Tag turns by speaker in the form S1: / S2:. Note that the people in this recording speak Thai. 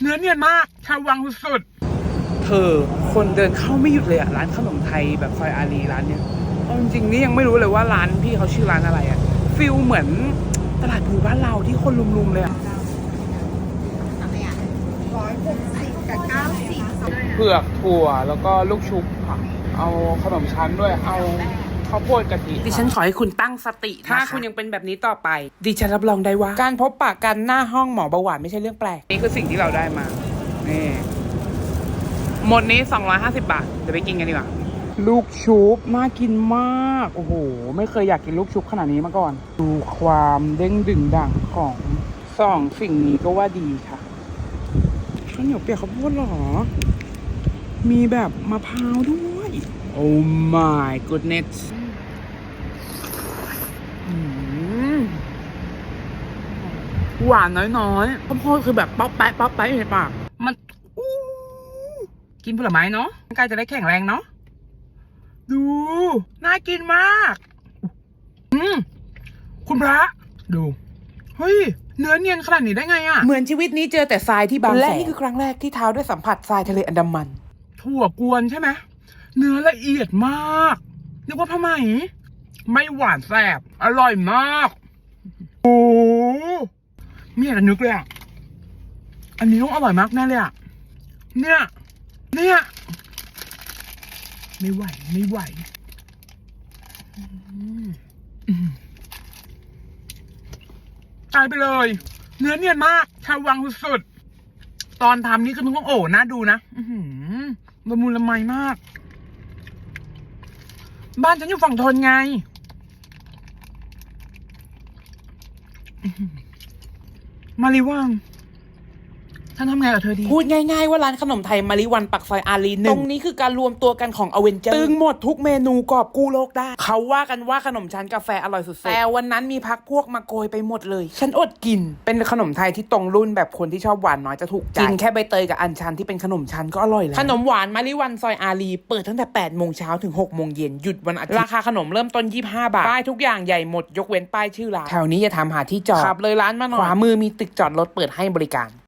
S1: เนื้อเนียนมากชาววังสุด
S2: เธอคนเดินเข้าไม่หยุดเลยอะร้านขนมไทยแบบซอยอารีร้านเนี้ยเอาจริงๆนี่ยังไม่รู้เลยว่าร้านพี่เขาชื่อร้านอะไรอะฟิลเหมือนตลาดภูบ้านเราที่คนลุมๆเลยอะ
S3: ร้อยหกสิบกับเก้าสิบ
S2: เผือกถั่วแล้วก็ลูกชุบค่ะ เอาขนมชั้นด้วย เอา ข้าวโพดกะทิดิฉันขอให้คุณตั้งสติถ้าคุณยังเป็นแบบนี้ต่อไป ดิฉันรับรองได้ว่า การพบปะกันหน้าห้องหมอเบาหวานไม่ใช่เรื่องแปลก นี่คือสิ่งที่เราได้มา นี่ หมดนี้ 250 บาท เดี๋ยวไปกินกันดีกว่า ลูกชุบน่ากินมาก โอ้โห ไม่เคยอยากกินลูกชุบขนาดนี้มาก่อน ดูความเด้งดึงดังของสองสิ่งนี้ก็ว่าดีค่ะข้าวเหนียวเปียกข้าวโพดเหรอ มีแบบมะพร้าวด้วย โอ้ my goodness อืม หวานน้อยๆข้าวโพดคือแบบป๊อปแป๊ะป๊อปแป๊ะอยู่ในปาก มันอู้กินผลไม้เนาะร่างกายจะได้แข็งแรงเนาะ ดู น่ากินมาก อืม คุณพระ ดู เฮ้ย เนื้อเนียนขนาดนี้ได้ไงอะ
S4: เหมือนชีวิตนี้เจอแต่ทรายที่บางแส
S2: และ
S4: น
S2: นี่คือครั้งแรกที่เท้าได้สัมผัสทรายทะเลอันดามัน
S1: ถั่วกวนใช่ไหม เนื้อละเอียดมาก นึกว่าผ้าไหม ไม่หวานแสบ อร่อยมาก โอ้โห ไม่อยากจะนึกเลยอะ อันนี้ต้องอร่อยมากแน่เลยอะ เนี่ย เนี่ย ไม่ไหว ไม่ไหวอืตายไปเลย เนื้อเนียนมากชาววังสุดๆตอนทำนี่คือต้องโอ้น่าดูนะละมุนละไมมาก บ้านฉันอยู่ฝั่งทนไง อื้ ฉันทำไงกับเธอดี
S4: พูดง่ายๆว่าร้านขนมไทยมาริวันปักซอยอารีหนึ่งตรงนี้คือการรวมตัวกันของอเวนเจอร์ตึงหมดทุกเมนูกอบกู้โลกได้ เขาว่ากันว่าขนมชั้นกาแฟอร่อยสุดๆแต่วันนั้นมีพักพวกมาโกยไปหมดเลย ฉันอดกิน
S2: เป็นขนมไทยที่ตรงรุ่นแบบคนที่ชอบหวานน้อยจะถูกใจ
S4: กิ
S2: กิ
S4: น
S2: น
S4: แค่
S2: แค่ใบเตยกับอัญชันที่เป็นขนมชั้นก็อร่อยแล้ว
S4: ขนมหวานมาริวันซอยอารีเปิดตั้งแต่8โมงเช้าถึง6โมงเย็นหยุดวันอาทิตย์ราคาขนมเริ่มต้น 25 บาทป้ายทุกอย่างใหญ่หมดยกเว้นป้ายชื่อร้าน
S2: แถวนี้อย่าทำหาที่จอด
S4: ขับเลยร้านมาหน่อย
S2: ขวามือมีตึกจอดรถเปิดให้บริการ